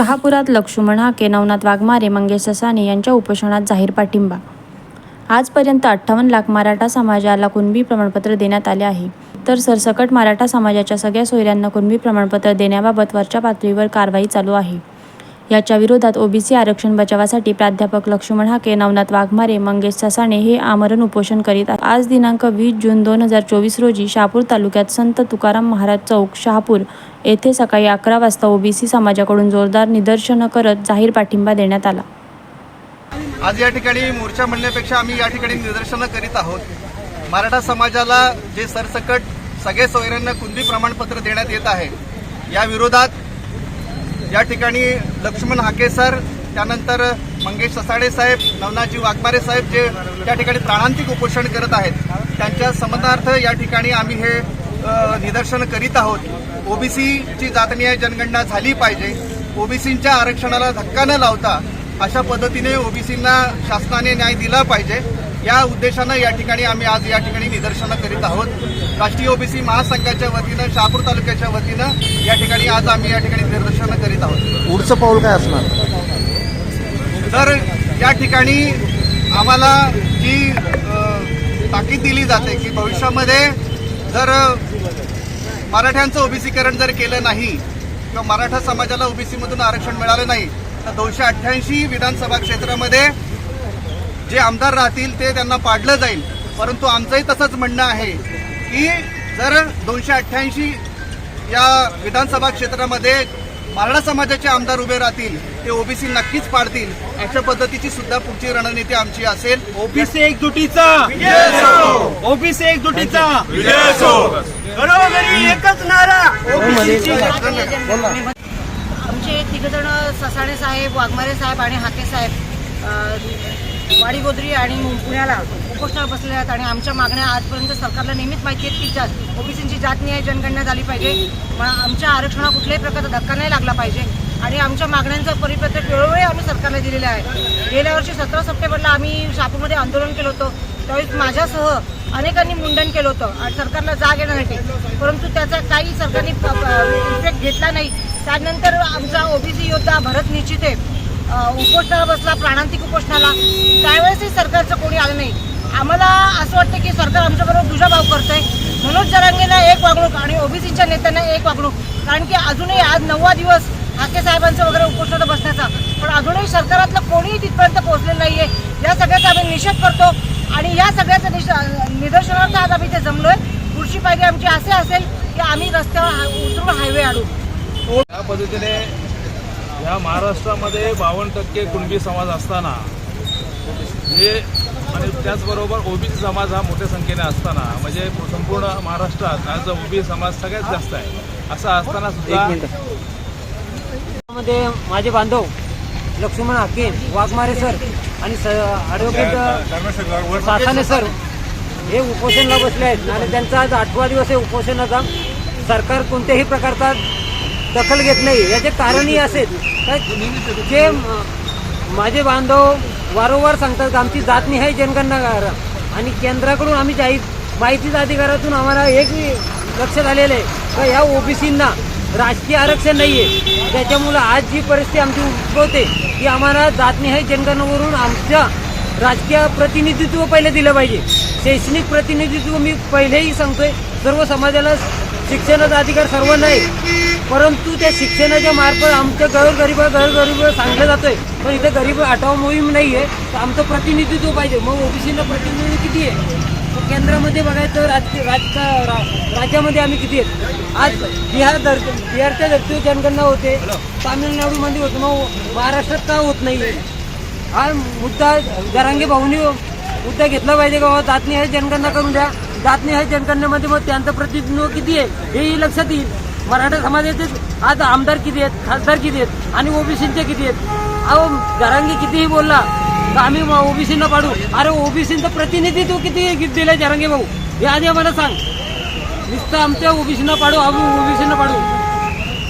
शहापुरात लक्ष्मण हाके नवनाथ वाघमारे मंगेश ससाने यांच्या उपोषणात जाहीर पाठिंबा. आजपर्यंत अठ्ठावन्न लाख मराठा समाजाला कुणबी प्रमाणपत्र देण्यात आले आहे. तर सरसकट मराठा समाजाच्या सगळ्या सोयऱ्यांना कुणबी प्रमाणपत्र देण्याबाबत वरच्या पातळीवर कारवाई चालू आहे. याच्या विरोधात ओबीसी आरक्षण बचावासाठी प्राध्यापक लक्ष्मण हाके नवनाथ वाघमारे मंगेश ससाणे हे आमरण उपोषण करीत आहेत. आज दिनांक वीस जून दोन हजार चोवीस रोजी शहापूर तालुक्यात संत तुकाराम महाराज चौक शहापूर येथे सकाळी अकरा वाजता ओबीसी समाजाकडून जोरदार निदर्शनं करत जाहीर पाठिंबा देण्यात आला आज या ठिकाणी मोर्चा म्हणण्यापेक्षा आम्ही या ठिकाणी निदर्शनं करीत आहोत मराठा समाजाला जे सरसकट सगळे सोयऱ्यांना कुंदी प्रमाणपत्र देण्यात येत आहे या विरोधात या ठिकाणी लक्ष्मण हाके सर त्यानंतर मंगेश ससाडे साहेब नवनाथजी वाघमारे साहेब जे त्या ठिकाणी प्राणांतिक उपोषण करत आहेत त्यांच्या समतार्थ या ठिकाणी आम्ही हे निदर्शन करीत आहोत. ओबीसीची जातनीय जनगणना झाली पाहिजे. ओबीसींच्या आरक्षणाला धक्का न लावता अशा पद्धतीने ओबीसींना शासनाने न्याय दिला पाहिजे. या उद्देशानं या ठिकाणी आम्ही आज या ठिकाणी निदर्शनं करीत आहोत. राष्ट्रीय ओबीसी महासंघाच्या वतीनं शहापूर तालुक्याच्या वतीनं या ठिकाणी आज आम्ही या ठिकाणी निदर्शनं करीत आहोत. पुढचं पाऊल काय असणार? तर या ठिकाणी आम्हाला जी ताकीद दिली जाते की भविष्यामध्ये जर मराठ्यांचं ओबीसीकरण जर केलं नाही किंवा मराठा समाजाला ओबीसीमधून आरक्षण मिळालं नाही तर दोनशे अठ्ठ्याऐंशी विधानसभा क्षेत्रामध्ये जे आमदार राहतील ते त्यांना पाडलं जाईल. परंतु आमचंही तसंच म्हणणं आहे की जर दोनशे अठ्ठ्याऐंशी या विधानसभा क्षेत्रामध्ये मराठा समाजाचे आमदार उभे राहतील ते ओबीसी नक्कीच पाडतील अशा पद्धतीची सुद्धा पुढची रणनीती आमची असेल. ओबीसी एकजुटीचा. ओबीसी एकजुटीचा. घरोघरी एकच नारा. आमचे तिघजण ससाणे साहेब वाघमारे साहेब आणि हाके साहेब अडीगोदरी आणि पुण्याला उपोषणावर बसलेल्या आहेत आणि आमच्या मागण्या आजपर्यंत सरकारला नेहमीच माहिती आहेत की जात ओबीसींची जातनीय जनगणना झाली पाहिजे. आमच्या आरक्षणाला कुठल्याही प्रकारचा धक्का नाही लागला पाहिजे. आणि आमच्या मागण्यांचं परिपत्रक वेळोवेळी आम्ही सरकारला दिलेलं आहे. गेल्या वर्षी सतरा सप्टेंबरला आम्ही शापूमध्ये आंदोलन केलं होतं. त्यावेळेस माझ्यासह अनेकांनी मुंडन केलं होतं. आणि सरकारला जाग येण्यासाठी. परंतु त्याचा काही सरकारने इफेक्ट घेतला नाही. त्यानंतर आमचा ओबीसी योद्धा भरत निश्चित आहे. उपोषणाला बसला प्राणांतिक उपोषणाला. त्यावेळेसही सरकारचं कोणी आलं नाही. आम्हाला असं वाटतं की सरकार आमच्याबरोबर दुजाभाव करतंय. मनोज जरांगेंना एक वागणूक आणि ओबीसीच्या नेत्यांना एक वागणूक. कारण की अजूनही आज नववा दिवस हाके साहेबांचं वगैरे उपोषणाला बसण्याचा. पण अजूनही सरकारातलं कोणीही तिथपर्यंत पोहोचलेलं आहे या सगळ्याचा आम्ही निषेध करतो. आणि या सगळ्याचा निष- निदर्शनार्थ आज आम्ही ते जमलोय. पुढची पायरी आमची असे असेल की आम्ही रस्त्यावर उतरून हायवे आणू या पद्धतीने या महाराष्ट्रामध्ये बावन्न टक्के कुणबी समाज असताना हे आणि त्याचबरोबर ओबीसी समाज हा मोठ्या संख्येने असताना म्हणजे संपूर्ण महाराष्ट्रात आज ओबीसी समाज सगळ्यात जास्त आहे. असं असताना सुद्धा मध्ये माझे बांधव लक्ष्मण हाके वाघमारे सर आणि ॲडव्होकेट सासाने सर हे उपोषणला बसले आहेत आणि त्यांचा आज आठवा दिवस आहे उपोषणाचा. सरकार कोणत्याही प्रकारचा दखल घेत नाही. याचे कारणही असेल तर जे माझे बांधव वारंवार सांगतात आमची जातनिहाय जनगणना करा आणि केंद्राकडून आम्ही जाहीर माहितीच्या अधिकारातून आम्हाला एक लक्ष झालेलं आहे. का ह्या ओबीसींना राजकीय आरक्षण नाही आहे त्याच्यामुळं आज जी परिस्थिती आमची उद्भवते ती आम्हाला जात नाही जनगणनावरून आमच्या राजकीय प्रतिनिधित्व पहिले दिलं पाहिजे. शैक्षणिक प्रतिनिधित्व मी पहिलेही सांगतोय सर्व समाजाला शिक्षणाचा अधिकार सर्व नाही. परंतु त्या शिक्षणाच्या मार्फत आमच्या गरीब गरीब सांगलं जातोय. पण इथे गरीब आठवा मोहीम नाही आहे तर आमचं प्रतिनिधित्व पाहिजे. मग ओबीसीला प्रतिनिधित्व किती आहे? केंद्रामध्ये बघायचं तर राज्य राजका रा- राज्यामध्ये आम्ही किती आहेत? आज बिहार दर बिहारच्या धर्तीवर जनगणना होते. तामिळनाडूमध्ये होतं. मग महाराष्ट्रात का होत नाही हा मुद्दा जरांगे भाऊनी मुद्दा घेतला पाहिजे का? जात नाही आहे जनगणना करून द्या. जात नाही आहे जनगणनेमध्ये मग त्यांचं प्रतिनिधित्व किती आहे? हेही लक्षात येईल. मराठा समाजाचे आज आमदार किती आहेत खासदार किती आहेत आणि ओबीसीचे किती आहेत? अहो जरांगी कितीही बोलला तर आम्ही ओबीसींना पाडू. अरे ओबीसीचं प्रतिनिधित्व किती दिलं जरांगे भाऊ? हे आधी आम्हाला सांग. नुसतं आमच्या ओबीसींना पाडू आम्ही ओबीसींना पाडू.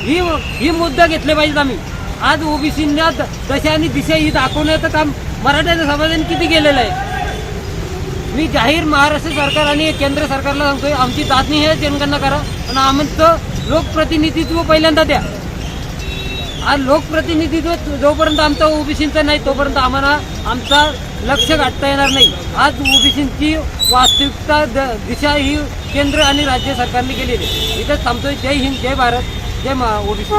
ही ही मुद्दा घेतले पाहिजेत आम्ही. आज ओबीसींना दशा आणि दिशा ही दाखवण्याचं काम मराठ्याच्या समाजाने किती केलेलं आहे? मी जाहीर महाराष्ट्र सरकार आणि केंद्र सरकारला सांगतोय आमची चाचणी हे जनगणना करा. पण आमचं लोकप्रतिनिधित्व पहिल्यांदा द्या. आज लोकप्रतिनिधित्व जोपर्यंत आमचा ओबीसीचा नाही तोपर्यंत आम्हाला आमचा लक्ष गाठता येणार नाही. आज ओबीसीची वास्तविकता द- दिशा ही केंद्र आणि राज्य सरकारने केलेली आहे. इथं थांबतोय. जय हिंद जय भारत जय ओबीसी.